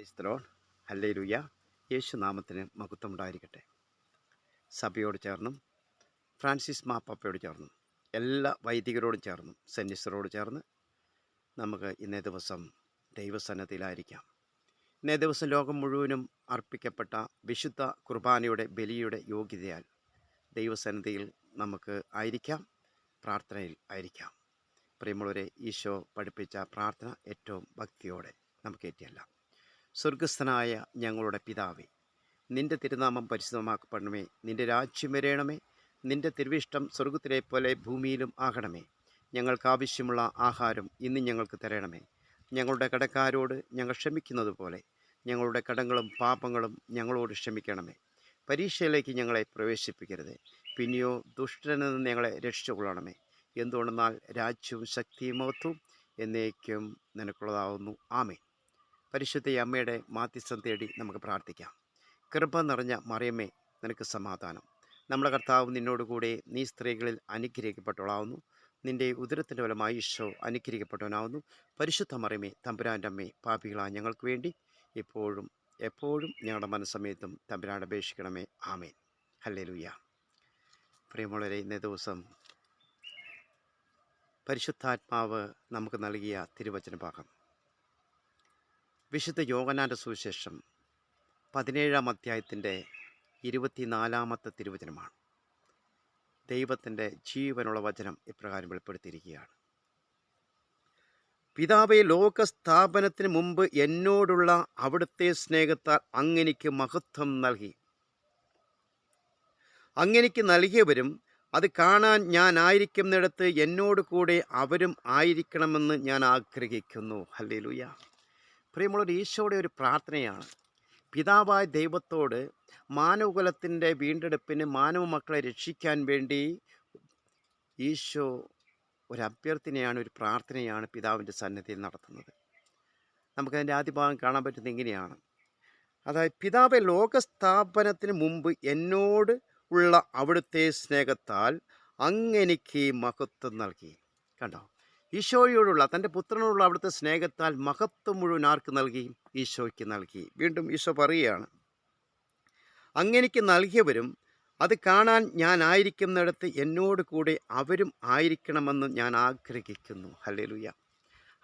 ക്രൈസ്തലോൺ hallelujah യേശു നാമത്തിന് മഹത്വമുണ്ടായിരിക്കട്ടെ. സഭയോട് ചേർന്നും Francis മാപ്പാപ്പയോട് ചേർന്നും എല്ലാ വൈദികരോടും ചേർന്നും സെന്നിസറോട് ചേർന്ന് നമുക്ക് ഇന്നേ ദിവസം ദൈവസന്നദ്ധിയിലായിരിക്കാം ഇന്നേ ദിവസം ലോകം മുഴുവനും അർപ്പിക്കപ്പെട്ട വിശുദ്ധ കുർബാനയുടെ ബലിയുടെ യോഗ്യതയാൽ ദൈവസന്നദ്ധയിൽ നമുക്ക് ആയിരിക്കാം പ്രാർത്ഥനയിൽ ആയിരിക്കാം. പ്രിയമുള്ളവരെ ഈശോ പഠിപ്പിച്ച പ്രാർത്ഥന ഏറ്റവും ഭക്തിയോടെ നമുക്ക് ഏറ്റിയല്ല. സ്വർഗസ്ഥനായ ഞങ്ങളുടെ പിതാവേ നിന്റെ തിരുനാമം പരിശുദ്ധമാക്കപ്പെടണമേ നിന്റെ രാജ്യം വരേണമേ നിന്റെ തിരുവിഷ്ടം സ്വർഗത്തിലെ പോലെ ഭൂമിയിലും ആകണമേ. ഞങ്ങൾക്ക് ആവശ്യമുള്ള ആഹാരം ഇന്ന് ഞങ്ങൾക്ക് തരണമേ. ഞങ്ങളുടെ കടക്കാരോട് ഞങ്ങൾ ക്ഷമിക്കുന്നത് പോലെ ഞങ്ങളുടെ കടങ്ങളും പാപങ്ങളും ഞങ്ങളോട് ക്ഷമിക്കണമേ. പരീക്ഷയിലേക്ക് ഞങ്ങളെ പ്രവേശിപ്പിക്കരുത്. പിന്നെയോ ദുഷ്ടനിൽ നിന്ന് ഞങ്ങളെ രക്ഷിച്ചുകൊള്ളണമേ. എന്തുകൊണ്ടെന്നാൽ രാജ്യവും ശക്തിയും മഹത്വവും എന്നേക്കും നിനക്കുള്ളതാവുന്നു. ആമേ പരിശുദ്ധ അമ്മയുടെ മാധ്യസ്ഥം തേടി നമുക്ക് പ്രാർത്ഥിക്കാം. കൃപ നിറഞ്ഞ മറിയമ്മേ നിനക്ക് സമാധാനം. നമ്മുടെ കർത്താവ് നിന്നോടുകൂടെ നീ സ്ത്രീകളിൽ അനുഗ്രഹിക്കപ്പെട്ടവളാവുന്നു. നിന്റെ ഉദരത്തിന്റെ ഫലമായി ഈശോ അനുഗ്രഹിക്കപ്പെട്ടവനാവുന്നു. പരിശുദ്ധ മറിയമ്മേ തമ്പുരാന്റെ അമ്മേ പാപികളാ ഞങ്ങൾക്ക് വേണ്ടി ഇപ്പോഴും എപ്പോഴും ഞങ്ങളുടെ മനസ്സമയത്തും തമ്പുരാൻ അപേക്ഷിക്കണമേ. ആമേൻ. ഹല്ലേലൂയ. പ്രിയമുള്ളവരെ ഇന്നേ ദിവസം പരിശുദ്ധാത്മാവ് നമുക്ക് നൽകിയ തിരുവചന ഭാഗം വിശുദ്ധ യോഗനാന്റെ സുവിശേഷം പതിനേഴാം അധ്യായത്തിന്റെ ഇരുപത്തിനാലാമത്തെ തിരുവചനമാണ്. ദൈവത്തിന്റെ ജീവനുള്ള വചനം ഇപ്രകാരം വെളിപ്പെടുത്തിയിരിക്കുകയാണ്. പിതാവെ ലോകസ്ഥാപനത്തിന് മുമ്പ് എന്നോടുള്ള അവിടുത്തെ സ്നേഹത്താൽ അങ്ങനിക്ക് മഹത്വം നൽകി. അങ്ങനിക്ക് നൽകിയവരും അത് കാണാൻ ഞാൻ ആയിരിക്കുന്നിടത്ത് എന്നോട് കൂടെ അവരും ആയിരിക്കണമെന്ന് ഞാൻ ആഗ്രഹിക്കുന്നു. ഹല്ലേലൂയ. പ്രിയമുള്ളൊരു ഈശോയുടെ ഒരു പ്രാർത്ഥനയാണ്. പിതാവായ ദൈവത്തോട് മാനവകുലത്തിന്റെ വീണ്ടെടുപ്പിന് മാനവ മക്കളെ രക്ഷിക്കാൻ വേണ്ടി ഈശോ ഒരു അഭ്യർത്ഥനയാണ് ഒരു പ്രാർത്ഥനയാണ് പിതാവിന്റെ സന്നദ്ധിയിൽ നടത്തുന്നത്. നമുക്കതിന്റെ ആദ്യ ഭാഗം കാണാൻ പറ്റുന്നത് ഇങ്ങനെയാണ്. അതായത് പിതാവ് ലോകസ്ഥാപനത്തിന് മുമ്പ് എന്നോട് ഉള്ള അവിടുത്തെ സ്നേഹത്താൽ അങ്ങെനിക്ക് മഹത്വം നൽകി. കണ്ടോ? ഈശോയോടുള്ള തന്റെ പുത്രനോടുള്ള അവിടുത്തെ സ്നേഹത്താൽ മഹത്വം മുഴുവൻ ആർക്ക് നൽകി? ഈശോയ്ക്ക് നൽകി. വീണ്ടും ഈശോ പറയുകയാണ് അങ്ങനെക്ക് നൽകിയവരും അത് കാണാൻ ഞാൻ ആയിരിക്കുന്നിടത്ത് എന്നോട് കൂടെ അവരും ആയിരിക്കണമെന്ന് ഞാൻ ആഗ്രഹിക്കുന്നു. ഹല്ലേലൂയ.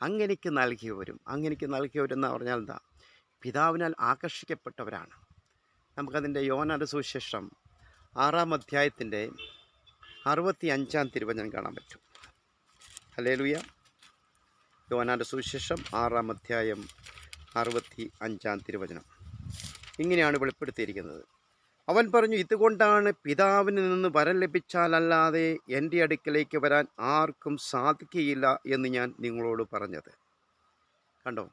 അങ്ങനെക്ക് നൽകിയവരും അങ്ങനെക്ക് നൽകിയവരെന്ന് പറഞ്ഞാൽ എന്താ? പിതാവിനാൽ ആകർഷിക്കപ്പെട്ടവരാണ്. നമുക്കതിന്റെ യോനാട് സുവിശേഷം ആറാം അധ്യായത്തിന്റെ അറുപത്തി അഞ്ചാം തിരുവചനം കാണാൻ പറ്റും. ഹലേലുയ യോനാന്റെ സുവിശേഷം ആറാം അധ്യായം അറുപത്തി അഞ്ചാം തിരുവചനം. ഇങ്ങനെയാണ് വെളിപ്പെടുത്തിയിരിക്കുന്നത്. അവൻ പറഞ്ഞു ഇതുകൊണ്ടാണ് പിതാവിന് നിന്ന് വരം ലഭിച്ചാലല്ലാതെ എന്റെ അടുക്കലേക്ക് വരാൻ ആർക്കും സാധിക്കുകയില്ല എന്ന് ഞാൻ നിങ്ങളോട് പറഞ്ഞത്. കണ്ടോ?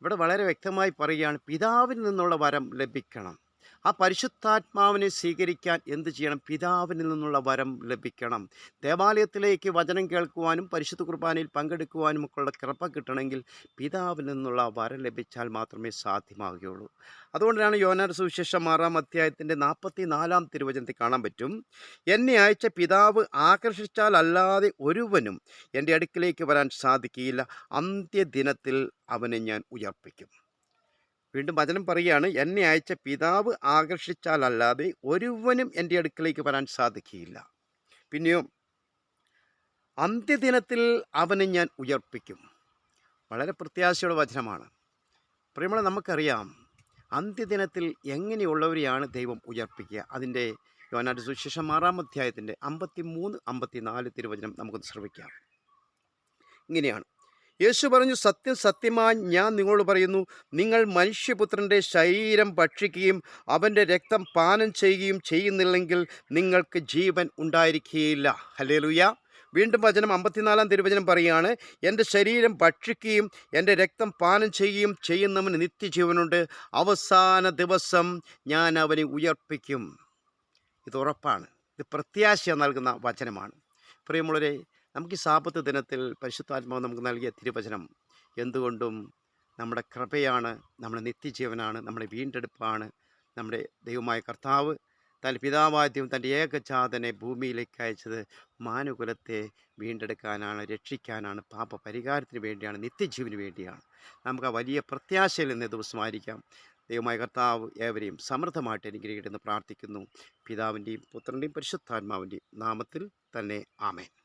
ഇവിടെ വളരെ വ്യക്തമായി പറയുകയാണ് പിതാവിൽ നിന്നുള്ള വരം ലഭിക്കണം. ആ പരിശുദ്ധാത്മാവിനെ സ്വീകരിക്കാൻ എന്ത് ചെയ്യണം? പിതാവിനിൽ നിന്നുള്ള വരം ലഭിക്കണം. ദേവാലയത്തിലേക്ക് വചനം കേൾക്കുവാനും പരിശുദ്ധ കുർബാനയിൽ പങ്കെടുക്കുവാനും ഒക്കെയുള്ള കൃപ കിട്ടണമെങ്കിൽ പിതാവിൽ നിന്നുള്ള വരം ലഭിച്ചാൽ മാത്രമേ സാധ്യമാവുകയുള്ളൂ അതുകൊണ്ടാണ് യോനാർ സുവിശേഷം ആറാം അധ്യായത്തിന്റെ നാൽപ്പത്തി നാലാം തിരുവചനത്തിൽ കാണാൻ പറ്റും. എന്നെ അയച്ച പിതാവ് ആകർഷിച്ചാൽ അല്ലാതെ ഒരുവനും എന്റെ അടുക്കിലേക്ക് വരാൻ സാധിക്കുകയില്ല. അന്ത്യദിനത്തിൽ അവനെ ഞാൻ ഉയർപ്പിക്കും. വീണ്ടും വചനം പറയുകയാണ് എന്നെ അയച്ച പിതാവ് ആകർഷിച്ചാലല്ലാതെ ഒരുവനും എന്റെ അടുക്കലേക്ക് വരാൻ സാധിക്കുകയില്ല. പിന്നെയോ അന്ത്യദിനത്തിൽ അവനെ ഞാൻ ഉയർപ്പിക്കും. വളരെ പ്രത്യാശയുടെ വചനമാണ്. പ്രിയമുള്ള നമുക്കറിയാം അന്ത്യദിനത്തിൽ എങ്ങനെയുള്ളവരെയാണ് ദൈവം ഉയർപ്പിക്കുക? അതിന്റെ യോനാട് സുശേഷം ആറാം അധ്യായത്തിന്റെ അമ്പത്തി മൂന്ന് അമ്പത്തി നാല് തിരുവചനം നമുക്കൊന്ന് ശ്രമിക്കാം ഇങ്ങനെയാണ്. യേശു പറഞ്ഞു സത്യം സത്യമായി ഞാൻ നിങ്ങളോട് പറയുന്നു നിങ്ങൾ മനുഷ്യപുത്രന്റെ ശരീരം ഭക്ഷിക്കുകയും അവന്റെ രക്തം പാനം ചെയ്യുകയും ചെയ്യുന്നില്ലെങ്കിൽ നിങ്ങൾക്ക് ജീവൻ ഉണ്ടായിരിക്കുകയില്ല. ഹലേലുയ വീണ്ടും വചനം അമ്പത്തിനാലാം തിരുവചനം പറയുകയാണ് എന്റെ ശരീരം ഭക്ഷിക്കുകയും എന്റെ രക്തം പാനം ചെയ്യുകയും ചെയ്യുന്നവന് നിത്യജീവനുണ്ട്. അവസാന ദിവസം ഞാൻ അവനെ ഉയർപ്പിക്കും. ഇത് ഉറപ്പാണ്. ഇത് പ്രത്യാശ നൽകുന്ന വചനമാണ്. പ്രിയമുള്ളവരെ നമുക്ക് ഈ സാപത്ത് ദിനത്തിൽ പരിശുദ്ധാത്മാവ് നമുക്ക് നൽകിയ തിരുവചനം എന്തുകൊണ്ടും നമ്മുടെ കൃപയാണ് നമ്മുടെ നിത്യജീവനാണ് നമ്മുടെ വീണ്ടെടുപ്പാണ് നമ്മുടെ ദൈവമായ കർത്താവ് തന്റെ പിതാവാദ്യം തന്റെ ഏകജാതനെ ഭൂമിയിലേക്ക് അയച്ചത് മാനുകുലത്തെ വീണ്ടെടുക്കാനാണ് രക്ഷിക്കാനാണ് പാപ പരിഹാരത്തിന് വേണ്ടിയാണ് നിത്യജീവന് വേണ്ടിയാണ്. നമുക്ക് ആ വലിയ പ്രത്യാശയിൽ നിന്ന് ദിവസമായിരിക്കാം. ദൈവമായ കർത്താവ് ഏവരെയും സമൃദ്ധമായിട്ട് അനുഗ്രഹിക്കട്ടെന്ന് പ്രാർത്ഥിക്കുന്നു. പിതാവിന്റെയും പുത്രന്റെയും പരിശുദ്ധാത്മാവിന്റെയും നാമത്തിൽ തന്നെ ആമേൻ.